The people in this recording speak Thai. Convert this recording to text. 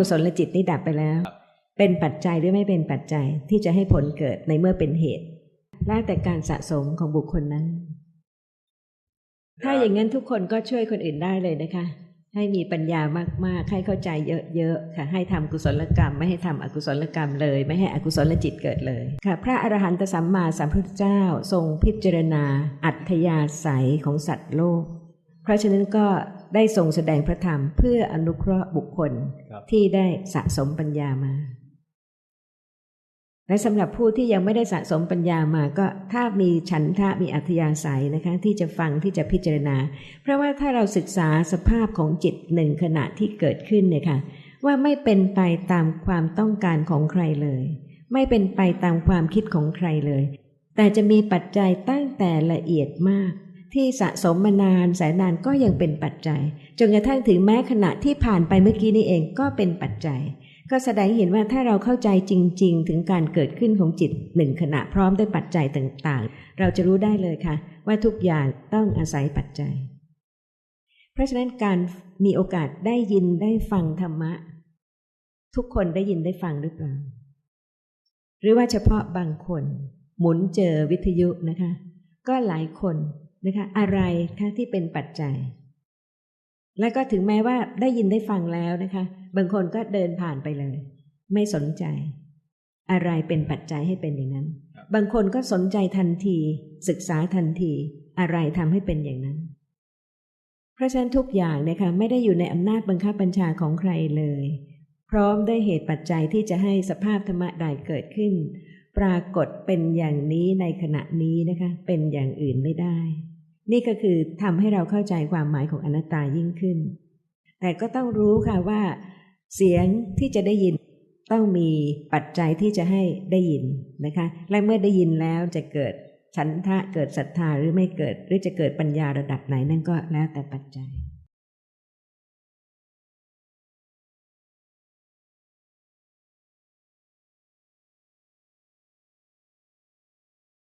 กุศลจิตนี่ดับไปแล้ว เป็นปัจจัยหรือไม่เป็นปัจจัยที่จะให้ผลเกิดในเมื่อเป็นเหตุแล้วแต่การสะสมของบุคคลนั้น ถ้าอย่างนั้นทุกคนก็ช่วยคนอื่นได้เลยนะคะ ให้มีปัญญามากๆ ให้เข้าใจเยอะๆค่ะ ให้ทำกุศลกรรม ไม่ให้ทำอกุศลกรรมเลย ไม่ให้อกุศลจิตเกิดเลย ค่ะ พระอรหันตสัมมาสัมพุทธเจ้าทรงพิจารณา อัธยาศัยของสัตว์โลก เพราะฉะนั้นก็ ได้ทรงแสดงพระธรรมเพื่ออนุเคราะห์บุคคลครับที่ได้สะสมปัญญามา และสำหรับผู้ที่ยังไม่ได้สะสมปัญญามาก็ถ้ามีฉันทะมีอัธยาศัยนะคะ ที่จะฟังที่จะพิจารณา เพราะว่าถ้าเราศึกษาสภาพของจิตหนึ่งขณะที่เกิดขึ้นเนี่ยค่ะว่าไม่เป็นไปตามความต้องการของใครเลย ไม่เป็นไปตามความคิดของใครเลย แต่จะมีปัจจัยตั้งแต่ละเอียดมาก ที่สะสมมานานแสนนานก็ยังเป็นปัจจัยจนกระทั่งถึงแม้ขณะที่ผ่านไปเมื่อกี้นี้เองก็เป็นปัจจัย ก็แสดงให้เห็นว่าถ้าเราเข้าใจจริง ๆ ถึงการเกิดขึ้นของจิตหนึ่งขณะพร้อมด้วยปัจจัยต่างๆ เราจะรู้ได้เลยค่ะ ว่าทุกอย่างต้องอาศัยปัจจัย เพราะฉะนั้นการมีโอกาสได้ยินได้ฟังธรรมะ ทุกคนได้ยินได้ฟังหรือเปล่า หรือว่าเฉพาะบางคน หมุนเจอวิทยุนะคะ ก็หลายคน นะคะอะไรคะที่เป็นปัจจัย และก็ถึงแม้ว่าได้ยินได้ฟังแล้วนะคะ บางคนก็เดินผ่านไปเลย ไม่สนใจ อะไรเป็นปัจจัยให้เป็นอย่างนั้นครับบางคนก็สนใจทันที ศึกษาทันที อะไรทำให้เป็นอย่างนั้น เพราะฉะนั้นทุกอย่างเนี่ยค่ะไม่ได้อยู่ในอำนาจบังคับบัญชาของใครเลย พร้อมได้วยเหตุปัจจัยที่จะให้สภาพธรรมะใดเกิดขึ้น ปรากฏเป็นอย่างนี้ในขณะนี้นะคะ เป็นอย่างอื่นไม่ได้ นี่ก็คือทำให้เราเข้าใจความหมายของอนัตตายิ่งขึ้น แต่ก็ต้องรู้ค่ะว่า เสียงที่จะได้ยินต้องมีปัจจัยที่จะให้ได้ยินนะคะ และเมื่อได้ยินแล้วจะเกิดฉันทะเกิดศรัทธาหรือไม่เกิดหรือจะเกิดปัญญาระดับไหนนั่นก็แล้วแต่ปัจจัย